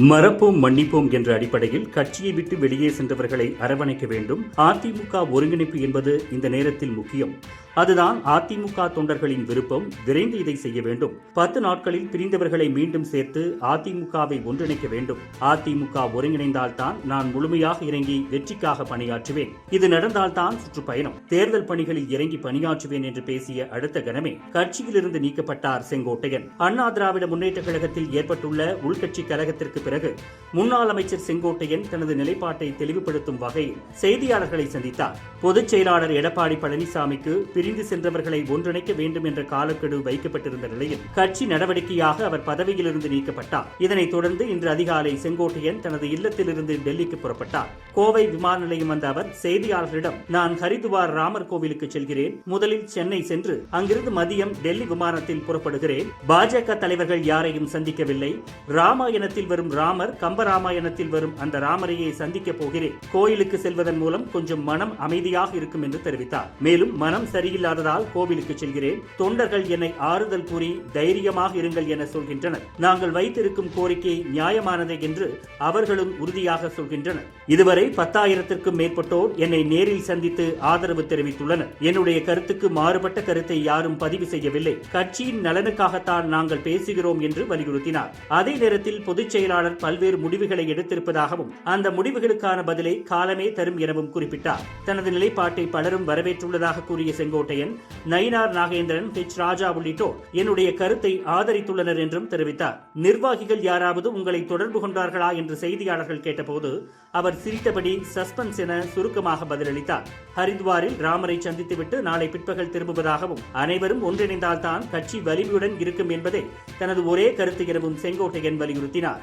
மறப்போம் மன்னிப்போம் என்ற அடிப்படையில் கட்சியை விட்டு வெளியே சென்றவர்களை அரவணைக்க வேண்டும். அதிமுக ஒருங்கிணைப்பு என்பது இந்த நேரத்தில் முக்கியம். அதுதான் அதிமுக தொண்டர்களின் விருப்பம். விரைந்து இதை செய்ய வேண்டும். பத்து நாட்களில் பிரிந்தவர்களை மீண்டும் சேர்த்து அதிமுகவை ஒன்றிணைக்க வேண்டும். அதிமுக ஒருங்கிணைந்தால்தான் நான் முழுமையாக இறங்கி வெற்றிக்காக பணியாற்றுவேன். இது நடந்தால்தான் சுற்றுப்பயணம். தேர்தல் பணிகளில் இறங்கி பணியாற்றுவேன் என்று பேசிய அடுத்த கணமே கட்சியிலிருந்து நீக்கப்பட்டார் செங்கோட்டையன். அண்ணா திராவிட முன்னேற்ற கழகத்தில் ஏற்பட்டுள்ள உள்கட்சி கழகத்திற்கு பிறகு முன்னாள் அமைச்சர் செங்கோட்டையன் தனது நிலைப்பாட்டை தெளிவுபடுத்தும் வகையில் செய்தியாளர்களை சந்தித்தார். பொதுச் செயலாளர் எடப்பாடி பழனிசாமிக்கு பிரிந்து சென்றவர்களை ஒன்றிணைக்க வேண்டும் என்ற காலக்கெடு வைக்கப்பட்டிருந்த நிலையில் கட்சி நடவடிக்கையாக அவர் பதவியிலிருந்து நீக்கப்பட்டார். இதனைத் தொடர்ந்து இன்று அதிகாலை செங்கோட்டையன் தனது இல்லத்திலிருந்து டெல்லிக்கு புறப்பட்டார். கோவை விமான நிலையம் வந்த அவர் செய்தியாளர்களிடம் நான் ஹரிதுவார் ராமர் கோவிலுக்கு செல்கிறேன். முதலில் சென்னை சென்று அங்கிருந்து மதியம் டெல்லி விமானத்தில் புறப்படுகிறேன். பாஜக தலைவர்கள் யாரையும் சந்திக்கவில்லை. ராமாயணத்தில் வரும் ராமர் கம்பராமாயணத்தில் வரும் அந்த ராமரையை சந்திக்க போகிறேன். கோயிலுக்கு செல்வதன் மூலம் கொஞ்சம் மனம் அமைதியாக இருக்கும் என்று தெரிவித்தார். மேலும் மனம் சரியில்லாததால் கோவிலுக்கு செல்கிறேன். தொண்டர்கள் என்னை ஆறுதல் கூறி தைரியமாக இருங்கள் என சொல்கின்றனர். நாங்கள் வைத்திருக்கும் கோரிக்கை நியாயமானதே என்று அவர்களும் உறுதியாக சொல்கின்றனர். இதுவரை பத்தாயிரத்திற்கும் மேற்பட்டோர் என்னை நேரில் சந்தித்து ஆதரவு தெரிவித்துள்ளனர். என்னுடைய கருத்துக்கு மாறுபட்ட கருத்தை யாரும் பதிவு செய்யவில்லை. கட்சியின் நலனுக்காகத்தான் நாங்கள் பேசுகிறோம் என்று வலியுறுத்தினார். அதே நேரத்தில் பொதுச் செயலாளர் பல்வேறு முடிவுகளை எடுத்திருப்பதாகவும் அந்த முடிவுகளுக்கான பதிலை காலமே தரும் எனவும் குறிப்பிட்டார். தனது நிலைப்பாட்டை பலரும் வரவேற்றுள்ளதாக கூறிய செங்கோட்டையன் நயினார் நாகேந்திரன் ஹெச். ராஜா உள்ளிட்டோர் என்னுடைய கருத்தை ஆதரித்துள்ளனர் என்றும் தெரிவித்தார். நிர்வாகிகள் யாராவது உங்களை தொடர்பு கொண்டார்களா என்று செய்தியாளர்கள் கேட்டபோது அவர் சிரித்தபடி சஸ்பென்ஸ் என சுருக்கமாக பதிலளித்தார். ஹரித்வாரில் ராமரை சந்தித்துவிட்டு நாளை பிற்பகல் திரும்புவதாகவும் அனைவரும் ஒன்றிணைந்தால்தான் கட்சி வலிமையுடன் இருக்கும் என்பதே தனது ஒரே கருத்து எனவும் செங்கோட்டையன் வலியுறுத்தினார்.